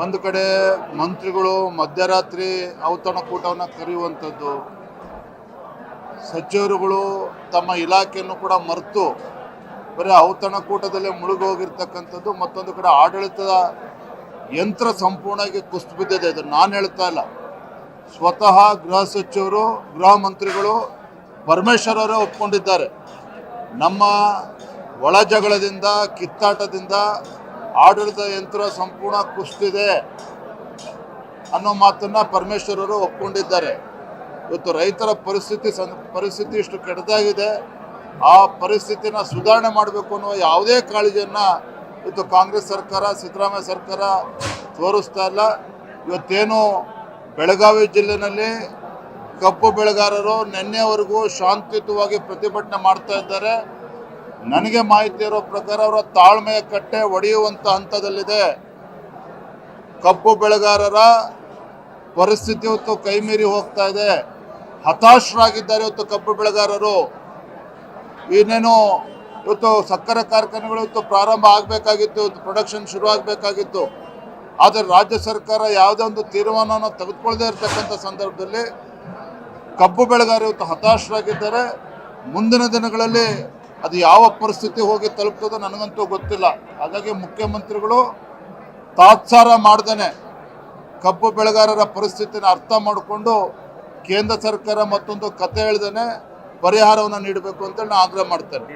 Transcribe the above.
ಒಂದು ಕಡೆ ಮಂತ್ರಿಗಳು ಮಧ್ಯರಾತ್ರಿ ಔತಣಕೂಟವನ್ನು ಕರೆಯುವಂಥದ್ದು ಸಚಿವರುಗಳು ತಮ್ಮ ಇಲಾಖೆಯನ್ನು ಕೂಡ ಮರೆತು ಬರೀ ಔತಣಕೂಟದಲ್ಲೇ ಮುಳುಗೋಗಿರ್ತಕ್ಕಂಥದ್ದು, ಮತ್ತೊಂದು ಕಡೆ ಆಡಳಿತದ ಯಂತ್ರ ಸಂಪೂರ್ಣವಾಗಿ ಕುಸ್ತು ಬಿದ್ದಿದೆ ಅದು ನಾನು ಹೇಳ್ತಾ ಇಲ್ಲ. ಸ್ವತಃ ಗೃಹ ಸಚಿವರು, ಗೃಹ ಮಂತ್ರಿಗಳು ಪರಮೇಶ್ವರ್ ಅವರೇ ಒಪ್ಕೊಂಡಿದ್ದಾರೆ. ನಮ್ಮ ಒಳ ಜಗಳದಿಂದ, ಕಿತ್ತಾಟದಿಂದ ಆಡಳಿತ ಯಂತ್ರ ಸಂಪೂರ್ಣ ಕುಸ್ತಿದೆ ಅನ್ನೋ ಮಾತನ್ನ ಪರಮೇಶ್ವರರು ಒಪ್ಕೊಂಡಿದ್ದಾರೆ. ಇವತ್ತು ರೈತರ ಪರಿಸ್ಥಿತಿ ಪರಿಸ್ಥಿತಿ ಇಷ್ಟು ಕೆಟ್ಟದಾಗಿದೆ. ಆ ಪರಿಸ್ಥಿತಿನ ಸುಧಾರಣೆ ಮಾಡಬೇಕು ಅನ್ನುವ ಯಾವುದೇ ಕಾಳಜಿಯನ್ನು ಇವತ್ತು ಕಾಂಗ್ರೆಸ್ ಸರ್ಕಾರ, ಸಿದ್ದರಾಮಯ್ಯ ಸರ್ಕಾರ ತೋರಿಸ್ತಾ ಇಲ್ಲ. ಇವತ್ತೇನು ಬೆಳಗಾವಿ ಜಿಲ್ಲೆನಲ್ಲಿ ಕಬ್ಬು ಬೆಳೆಗಾರರು ನಿನ್ನೆವರೆಗೂ ಶಾಂತಿಯುತವಾಗಿ ಪ್ರತಿಭಟನೆ ಮಾಡ್ತಾ ಇದ್ದಾರೆ. ನನಗೆ ಮಾಹಿತಿ ಇರೋ ಪ್ರಕಾರ ಅವರ ತಾಳ್ಮೆಯ ಕಟ್ಟೆ ಒಡೆಯುವಂಥ ಹಂತದಲ್ಲಿದೆ. ಕಬ್ಬು ಬೆಳೆಗಾರರ ಪರಿಸ್ಥಿತಿ ಇವತ್ತು ಕೈಮೀರಿ ಹೋಗ್ತಾ ಇದೆ. ಹತಾಶರಾಗಿದ್ದಾರೆ ಇವತ್ತು ಕಬ್ಬು ಬೆಳೆಗಾರರು. ಇನ್ನೇನು ಇವತ್ತು ಸಕ್ಕರೆ ಕಾರ್ಖಾನೆಗಳು ಇವತ್ತು ಪ್ರಾರಂಭ ಆಗಬೇಕಾಗಿತ್ತು, ಇವತ್ತು ಪ್ರೊಡಕ್ಷನ್ ಶುರು ಆಗಬೇಕಾಗಿತ್ತು. ಆದರೆ ರಾಜ್ಯ ಸರ್ಕಾರ ಯಾವುದೇ ಒಂದು ತೀರ್ಮಾನವನ್ನು ತೆಗೆದುಕೊಳ್ಳದೇ ಇರತಕ್ಕಂಥ ಸಂದರ್ಭದಲ್ಲಿ ಕಬ್ಬು ಬೆಳೆಗಾರರು ಇವತ್ತು ಹತಾಶರಾಗಿದ್ದಾರೆ. ಮುಂದಿನ ದಿನಗಳಲ್ಲಿ ಅದು ಯಾವ ಪರಿಸ್ಥಿತಿ ಹೋಗಿ ತಲುಪ್ತದೋ ನನಗಂತೂ ಗೊತ್ತಿಲ್ಲ. ಹಾಗಾಗಿ ಮುಖ್ಯಮಂತ್ರಿಗಳು ತಾತ್ಸಾರ ಮಾಡ್ದೇನೆ ಕಬ್ಬು ಬೆಳೆಗಾರರ ಪರಿಸ್ಥಿತಿನ ಅರ್ಥ ಮಾಡಿಕೊಂಡು ಕೇಂದ್ರ ಸರ್ಕಾರ ಮತ್ತೊಂದು ಕತೆ ಹೇಳ್ದೇನೆ ಪರಿಹಾರವನ್ನು ನೀಡಬೇಕು ಅಂತೇಳಿ ನಾನು ಆಗ್ರಹ ಮಾಡ್ತೇನೆ.